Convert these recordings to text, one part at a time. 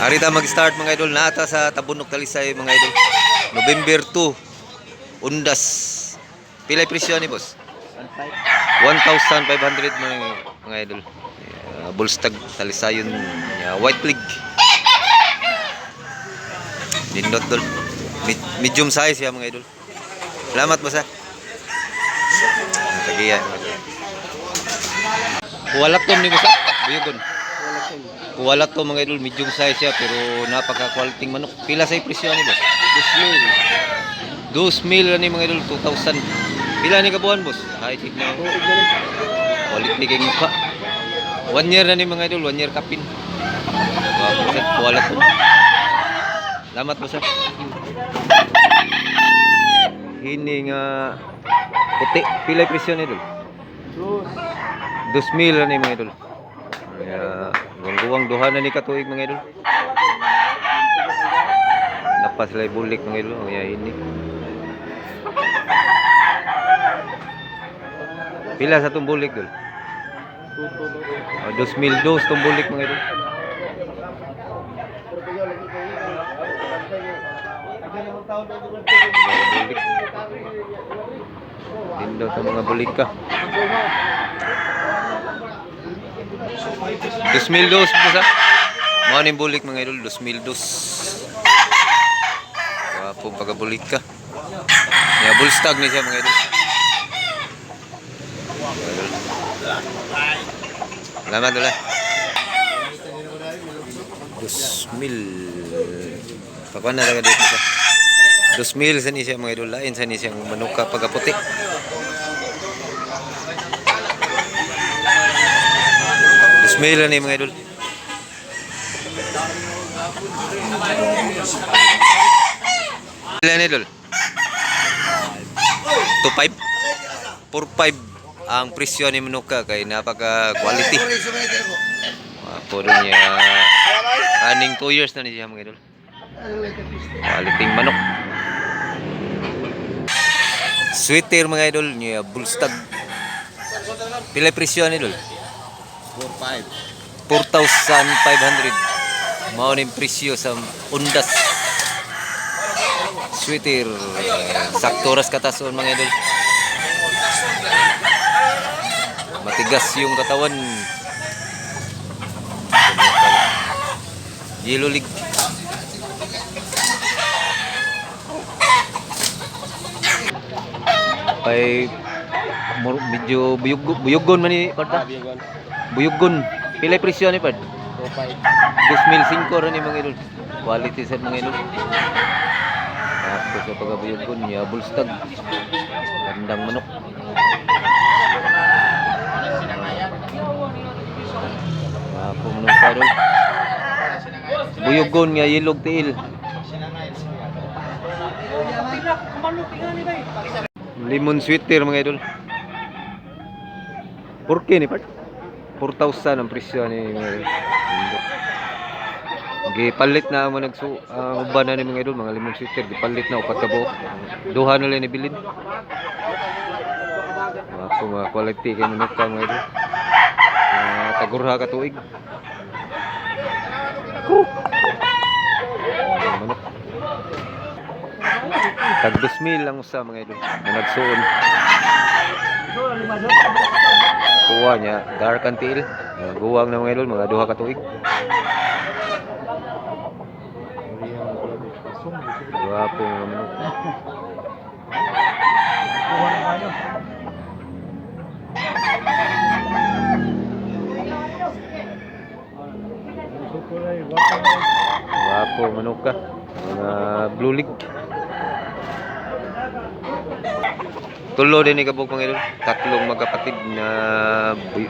Arita mag-start mga idol nata sa Tabunok Talisay mga idol. November 2. Undas. Pilay presyo ni boss? 1,500 mga, mga idol. Uh, Bullstag Talisayon uh, White League. Nindot dol. Mid- medium size ya mga idol. Salamat boss ha. Tagiya. Kuwalat to ni boss ha. Buyugon. Kuwalat to mga idol, medium size siya pero napaka-quality manok. Pila sa presyo ni boss? 2 mil ni mga idol, 2,000. Pila ni kabuhan boss? High check na. Quality kay mukha. One year na ni mga idol, one year kapin. Kuwalat to. Salamat boss. Hini nga puti. Pila presyo ni idol? 2 mil ni mga idol. Kaya, guwang duha na ni katuig mga idol. Napas lay bulik mga idol. Kaya ini. Pila sa itong bulik dol? Oh, dos mil dos itong bulik mga idol. Bulik. Tindo sa mga bulik ka. Dos mil dos po sa. Mga ni bulik mga idol, dos mil dos. Wapo pagabulik ka. Ya bullstag ni siya mga idol. Salamat ulit. Dos mil. Pakuan na talaga dito siya. Dos mil sa ni siya mga idol. Lain sa ni siyang manuka pagaputi. Mil na mga idol. Ilan idol? 2.5? 4.5 ang presyo ni Manuka kay napaka quality. Rin niya. Aning 2 years na niya mga idol. Quality manok. Sweeter mga idol niya bullstag. Pila presyo ni idol? 4,500. Mao ning presyo sa undas. Sweeter. Sakto ras katason mga idol. Matigas yung katawan. Yellow League. Ay medyo buyug buyugon man ni Parda. Buyugon. Pilay presyo ni Pad? 2,005 rin ni mga idol. Quality set mga idol. Tapos sa pagabuyugon niya, bullstag. Gandang manok. Ako manok pa idol. Buyugon nga yellow tail. Lemon sweeter mga idol. Porke ni Pat? 4,000 ang presyo ni mga idol. Gipalit na mo nagsu ang uban na ni mga idol, mga lemon sweeter, gipalit na upat ka buok. Duha na lang ni bilin. Ako mga quality kay manok ka mga idol. Mga tagurha ka tuig. Mga Manok. Tag 2,000 lang usa mga idol. Na nagsuon. Kuha niya, dark and Guwang na mga idol, mga duha ka tuig. Gwapo mga manok. Gwapo manok ka. Mga blue league. Tulo din ni kabog idol. Tatlong magkapatid na buy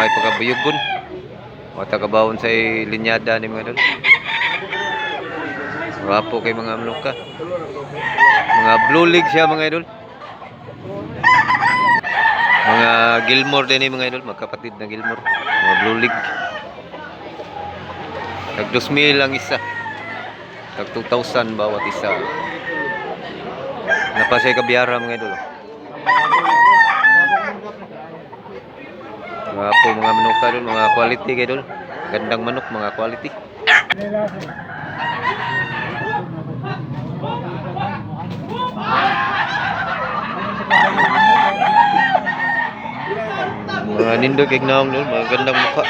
may pagkabuyugon. O tagabawon sa linyada ni mga idol. Gwapo kay mga manok ka. Mga blue league siya mga idol. Mga Gilmore din ni mga idol, magkapatid na Gilmore. Mga blue league. Tag 2,000 lang isa. Tag 2,000 bawat isa. Napasay kabiyara mga idol. Mga po mga manok ka doon, mga quality kayo doon. Gandang manok, mga quality. Mga nindog kay naong dul, mga gandang mukha.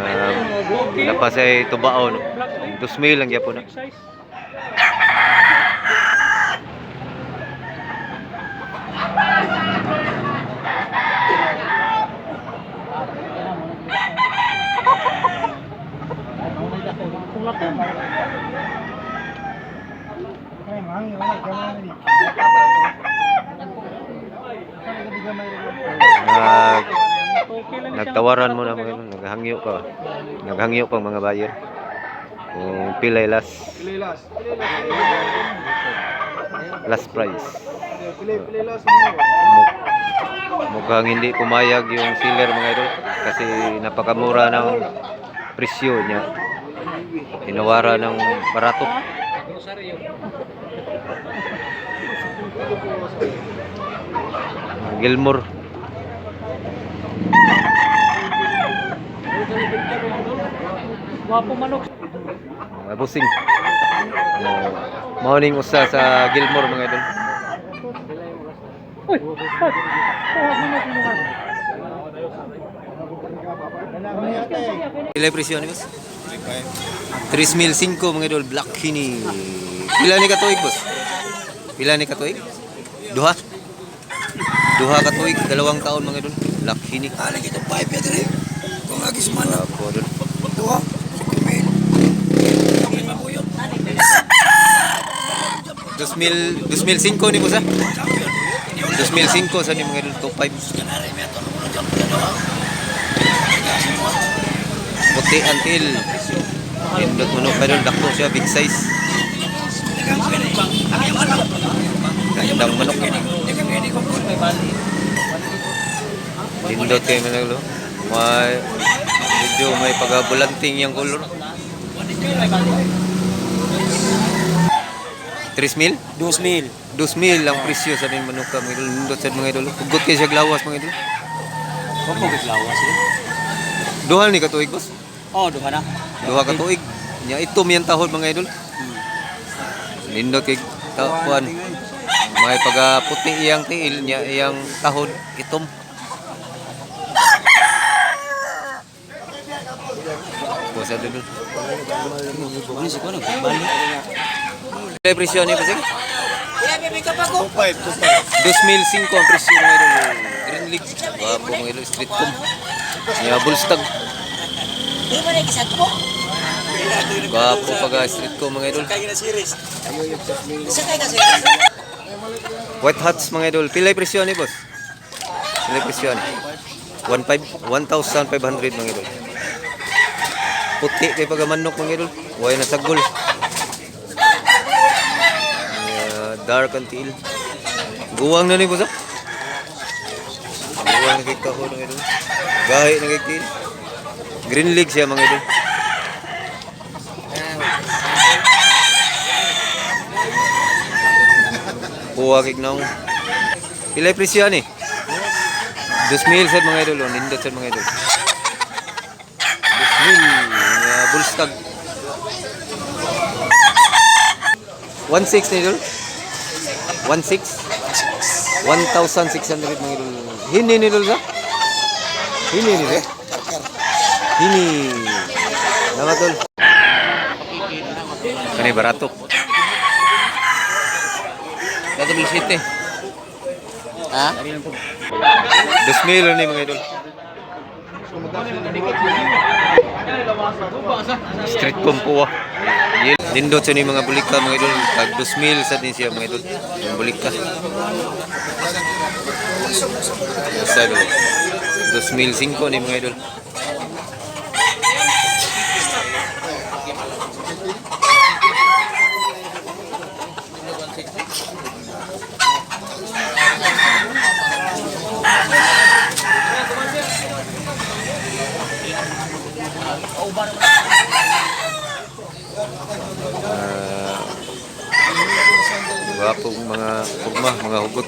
Uh, Okay. Lapas ay tubao no. Black eh. 2,000 lang gyapon na. Nag nagtawaran mo na mga naghangyo ka. Naghangyo pang mga buyer. Kung pilay last last price. Muk- Mukhang hindi pumayag yung seller mga idol kasi napakamura ng presyo niya. Tinawara ng barato. Gilmore. Wapo manok. Mga busing. Uh, morning usa sa Gilmore mga idol. Uy! Pila yung presyo ni boss? 3,005 mga idol, Black Kini. Pila ni katuig boss? Pila ni katuig? Duha? Duha katuig, dalawang taon mga idol, Black Kini. Ano kita pipe ya dire? Kung lagi semana Apo 2000, 2005 ni ko sa. 2005 sa ni mga dito 5. Puti until Pindot mo no, pero dakto siya, big size. Gandang manok. Pindot kayo managlo. May, medyo may pagabulanting yung color. Pindot 3,000? 2,000. 2,000 ang presyo sa ating manuka mga idol. Nindot sa mga idol. Hugot kayo siya glawas mga idol. Huwag mo glawas eh. Duha ni katuig boss? Oo, oh, duha na. Duha katuig. Nya ito miyan tahod mga idol. Hmm. Nindot kay tapuan. May pag iyang tiil niya iyang tahod itom. Bosa dudul. Ini ano sih kono, balik. Kaya presyo ni Pasig? Pa ko. 2,005 ang presyo mga idol. Green League. Wapo mga idol. Street com. Kisat ko? Wapo pag street com mga idol. White hats mga idol. Pilay presyo ni boss? Pilay presyo ni? 1,500 1,500 mga idol. Puti kay pagamanok mga idol. Huwag na sagol. Yeah, dark ang tiil. Guwang na ni boss ah. Guwang na kay kaho mga idol. Gahi na kay tiil. Green League siya mga idol. Kuha kay naong. Pilay presyo ni? 2,000 sa mga idol, nindot sa mga idol. 2,000, uh, bullstag. 1,600 ni idol. 1,600. 1,600 mga idol. Hini ni idol sa? Hini ni sa? Hini. Nama tol. Kani barato. Dato bilisite. Ha? 2,000 ni mga idol. Street compo ah. Nindot sa ni mga bulika mga idol. Tag 2,000 sa din siya mga idol. Yung bulika. Idol. 2,005 ni mga idol.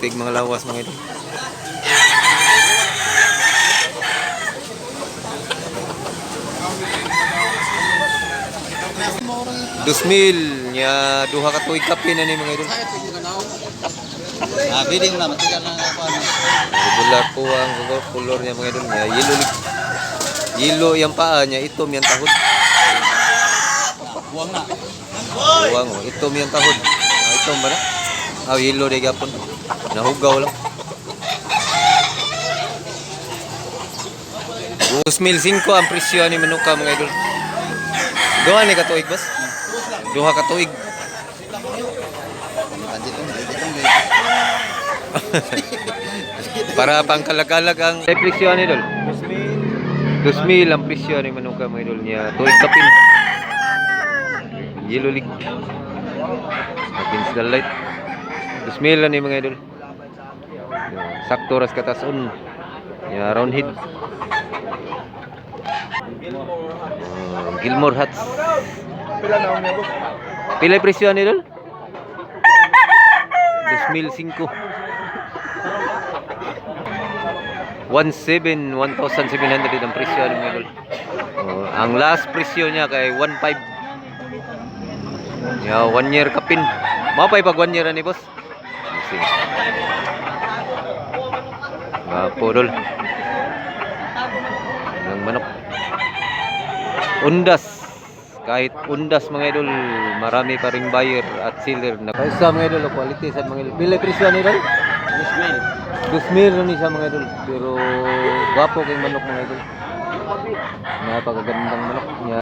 Tig mga lawas mga ito. Dusmil nya duha ka tuig kape na ni mga idol. Ah, bidding na matigal na ako. Ano. Regular po ang regular color niya mga idol niya. Yellow Yelo yang paa niya, itom yang tahod. Buwang na. Buwang, itom yang tahod. Ah, itom ba na? Ah, yellow de gapon. Nahugaw lang. 2,005 ang presyo ni Manuka mga idol. Duha ni katuig bas? Duha katuig. Para pang kalagalag ang presyo ni idol. 2,000 ang presyo ni Manuka mga idol niya. Tuig kapin. Yellow League. Against the light. 2,000 lang ni mga idol. Sakto ras katasun. Ya round head. Uh, Gilmore hats. Pila yung presyo ni idol? 2,005. 1,700 1,700 ang presyo ni idol. Oh, ang last presyo niya kay 1,500. Ya, one year kapin. Mao pa pag one year ani boss. Sige. Gapo dol. Ng manok. Undas. Kahit undas mga idol, marami pa ring buyer at seller na. Kaysa mga idol, quality sa mga idol. Pila presyo ni idol? 2,000 na ni siya mga idol. Pero gwapo kay manok mga idol. Napakagandang manok niya.